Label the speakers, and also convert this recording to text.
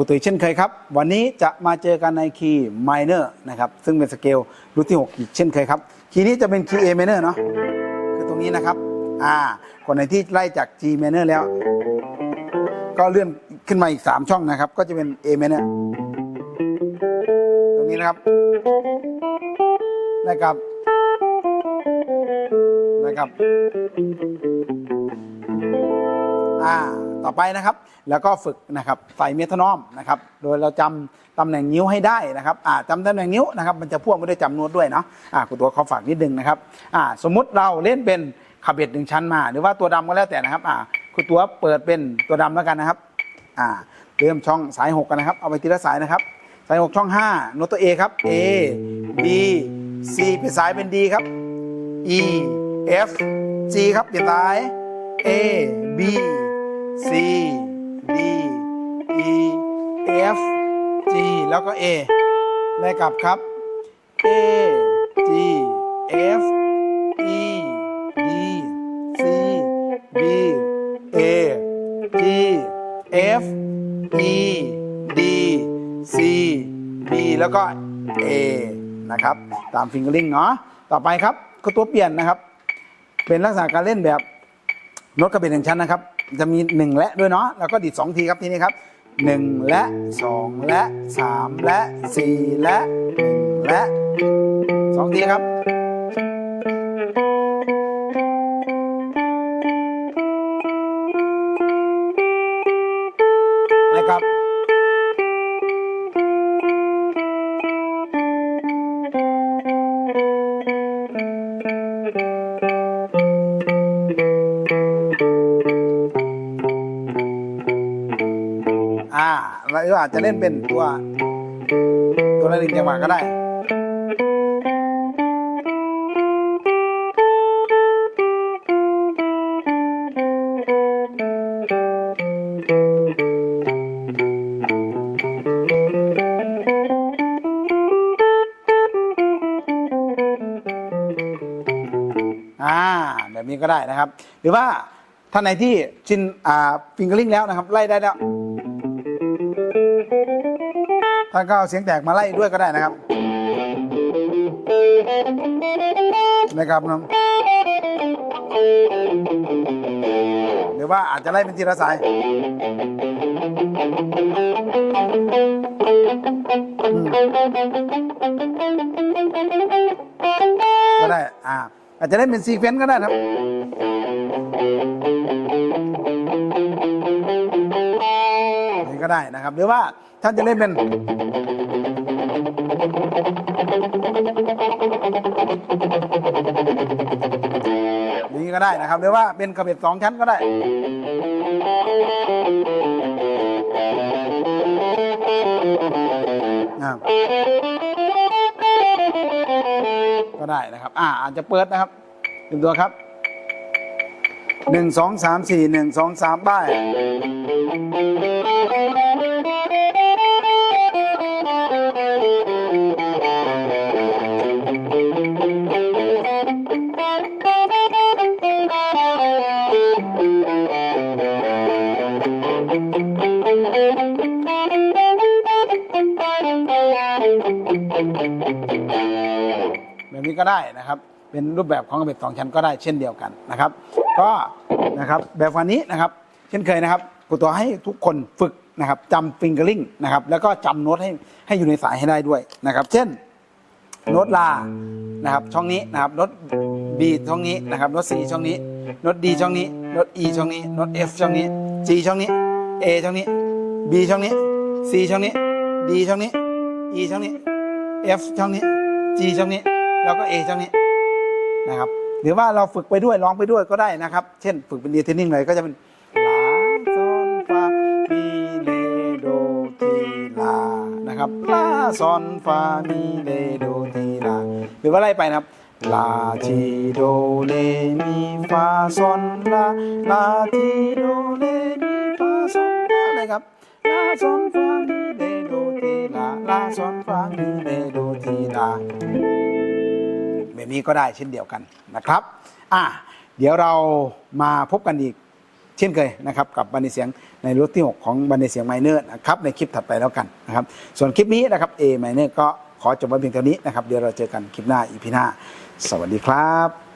Speaker 1: ครูตุยเช่นเคยครับ วันนี้จะมาเจอกันในคีย์ minor นะครับซึ่งเป็นสเกลรูทที่ 6 อีกเช่นเคยครับ คีย์นี้จะเป็นคีย์ A minor เนาะคือตรงนี้นะครับอ่าคนไหนที่ไล่จาก G minor แล้ว ก็เลื่อนขึ้นมาอีก 3 ช่องนะครับ ก็จะเป็น A minor ตรงนี้นะครับนะครับนะครับอ่า ต่อไปนะครับ แล้วก็ฝึกนะครับใส่เมทานอมนะครับ โดยเราจำตำแหน่งนิ้วให้ได้นะครับอ่าจำตำแหน่งนิ้วนะครับ มันจะพ่วงไปด้วยจำนวนด้วยเนาะอ่าคุณตัวเขาฝากนิดนึงนะครับอ่าสมมุติเราเล่นเป็นขับเบ็ดหนึ่งชั้นมา หรือว่าตัวดำก็แล้วแต่นะครับอ่าคุณตัวเปิดเป็นตัวดำแล้วกันนะครับอ่าเริ่มช่องสายหกกันนะครับ เอาไปทีละสายนะครับ สายหกช่องห้าโน้ตตัว A ครับ A B C เป็นสายเป็น D ครับ E F G ครับเปลี่ยนสาย A B C D E F G แล้วก็ A ได้กลับครับ A G F E D C B A G F E D C B แล้วก็ A นะครับ ตามฟิงเกอร์ลิงเนาะต่อไปครับก็ตัวเปลี่ยนนะครับ เป็นลักษณะการเล่นแบบโน้ตกระเบ็ดหนึ่งชั้นนะครับ จะมี 1 และด้วยเนาะแล้วก็ดีด2ทีครับทีนี้ครับ 1 และ 2 และ 3 และ 4 และ 1 และ 2 ทีครับนะครับ อ่าเราอาจจะเล่นเป็นตัว ตัวละหนึ่งจังหวะก็ได้อ่าแบบนี้ก็ได้นะครับ หรือว่าท่านไหนที่ชินอ่าฟิงเกอร์ลิงแล้วนะครับ ไล่ได้แล้ว ท่านก็เอาเสียงแตกมาไล่ด้วยก็ได้นะครับนะครับน้องหรือว่าอาจจะไล่เป็นทีละสายก็ได้อ่าอาจจะได้เป็นซีเควนต์ก็ได้นะครับนี่ก็ได้นะครับ หรือว่าานจะเล่นเป็นนี่ก็ได้นะครับ หรือว่าเป็นกระเบ็ดสองชั้นก็ได้ก็ได้นะครับ อ่าอาจจะเปิดนะครับดูตัวครับหนึ่งสองสามสี่หนึ่งสองสามป้าย แบบนี้ก็ได้นะครับ เป็นรูปแบบของกระเบ็ดสองชั้นก็ได้เช่นเดียวกันนะครับ ก็นะครับแบบวันนี้นะครับ เช่นเคยนะครับครูตัวให้ทุกคนฝึกนะครับจำฟิงเกอร์ลิงนะครับ แล้วก็จำโน้ตให้ให้อยู่ในสายให้ได้ด้วยนะครับ เช่นโน้ตลานะครับ ช่องนี้นะครับโน้ต B ช่องนี้นะครับโน้ต C ช่องนี้โน้ต D ช่องนี้โน้ต E ช่องนี้โน้ต F ช่องนี้ G ช่องนี้ A ช่องนี้ B ช่องนี้ C ช่องนี้ D ช่องนี้ E ช่องนี้ F ช่องนี้ G ช่องนี้ แล้วก็ A ช่องนี้นะครับหรือว่าเราฝึกไปด้วยร้องไปด้วยก็ได้นะครับ เช่นฝึกเป็นเรียนเทนนิ่งเลยก็จะเป็นลาโซนฟามีเลโดทีลานะครับลาซอนฟามีเลโดทีลาหรือว่าไล่ไปนะครับลาทีโดเลมีฟาซอนลาลาทีโดเลมี ลาซอนฟามีเลโดทีลาลาซอนฟามีเลโดทีลาแบบนี้ก็ได้เช่นเดียวกันนะครับ อะเดี๋ยวเรามาพบกันอีกเช่นเคยนะครับกับบันทึกเสียงในรูทที่ 6 ของบันไดเสียงไมเนอร์นะครับในคลิปถัดไปแล้วกันนะครับ ส่วนคลิปนี้นะครับ A minor ก็ขอจบไว้เพียงเท่านี้นะครับ เดี๋ยวเราเจอกันคลิปหน้าอีพีหน้า สวัสดีครับ